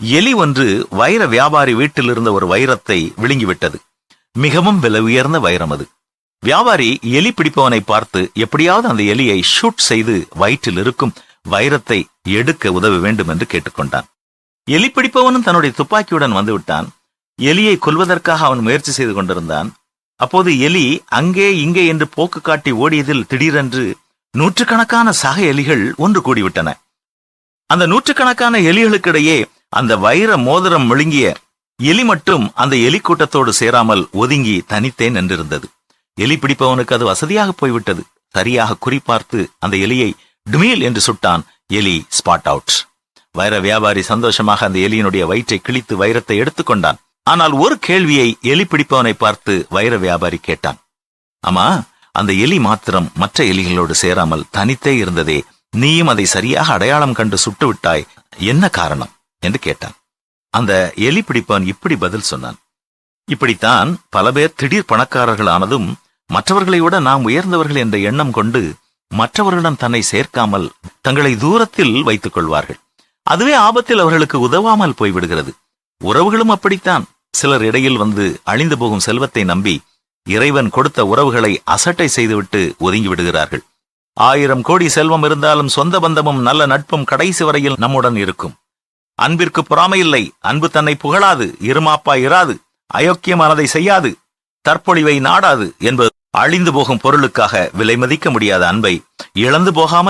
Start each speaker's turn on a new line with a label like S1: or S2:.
S1: எலி ஒன்று வைர வியாபாரி வீட்டில் இருந்த ஒரு வைரத்தை விழுங்கிவிட்டது. மிகவும் விலை உயர்ந்த வைரம் அது. வியாபாரி எலி பிடிப்பவனை பார்த்து எப்படியாவது அந்த எலியை ஷூட் செய்து வயிற்றில் இருக்கும் வைரத்தை எடுக்க உதவ வேண்டும் என்று கேட்டுக்கொண்டான். எலி பிடிப்பவனும் தன்னுடைய துப்பாக்கியுடன் வந்துவிட்டான். எலியை கொல்வதற்காக அவன் முயற்சி செய்து கொண்டிருந்தான். அப்போது எலி அங்கே இங்கே என்று போக்கு காட்டி ஓடியதில் திடீரென்று நூற்றுக்கணக்கான சக எலிகள் ஒன்று கூடிவிட்டன. அந்த நூற்றுக்கணக்கான எலிகளுக்கிடையே அந்த வைர மோதிரம் விழுங்கிய எலி மட்டும் அந்த எலி கூட்டத்தோடு சேராமல் ஒதுங்கி தனித்தே நின்றிருந்தது. எலி பிடிப்பவனுக்கு அது வசதியாக போய்விட்டது. சரியாக குறிப்பார்த்து அந்த எலியை டுமீல் என்று சுட்டான். எலி ஸ்பாட் அவுட். வைர வியாபாரி சந்தோஷமாக அந்த எலியினுடைய வயிற்றை கிழித்து வைரத்தை எடுத்துக்கொண்டான் ஆனால் ஒரு கேள்வியை எலி பிடிப்பவனை பார்த்து வைர வியாபாரி கேட்டான். ஆமா அந்த எலி மாத்திரம் மற்ற எலிகளோடு சேராமல் தனித்தே இருந்ததே. நீயும் அதை சரியாக அடையாளம் கண்டு சுட்டு விட்டாய் என்ன காரணம்? என்று கேட்டான். அந்த எலி பிடிப்பான் இப்படி பதில் சொன்னான். இப்படித்தான் பல பேர் திடீர் பணக்காரர்கள் ஆனதும் மற்றவர்களை விட நாம் உயர்ந்தவர்கள் என்ற எண்ணம் கொண்டு மற்றவர்களிடம் தன்னை சேர்க்காமல் தங்களை தூரத்தில் வைத்துக் கொள்வார்கள். அதுவே ஆபத்தில் அவர்களுக்கு உதவாமல் போய்விடுகிறது. உறவுகளும் அப்படித்தான். சிலர் இடையில் வந்து அழிந்து போகும் செல்வத்தை நம்பி இறைவன் கொடுத்த உறவுகளை அசட்டை செய்துவிட்டு ஒதுங்கி விடுகிறார்கள். ஆயிரம் கோடி செல்வம் இருந்தாலும் சொந்த பந்தமும் நல்ல நட்பும் கடைசி வரையில் நம்முடன் இருக்கும். அன்பிற்கு பொறாமையில்லை அன்பு தன்னை புகழாது. இருமாப்பா இராது. அயோக்கிய மனதை செய்யாது. தற்பொழிவை நாடாது என்பது அழிந்து போகும் பொருளுக்காக விலை மதிக்க முடியாத அன்பை இழந்து போகாமல்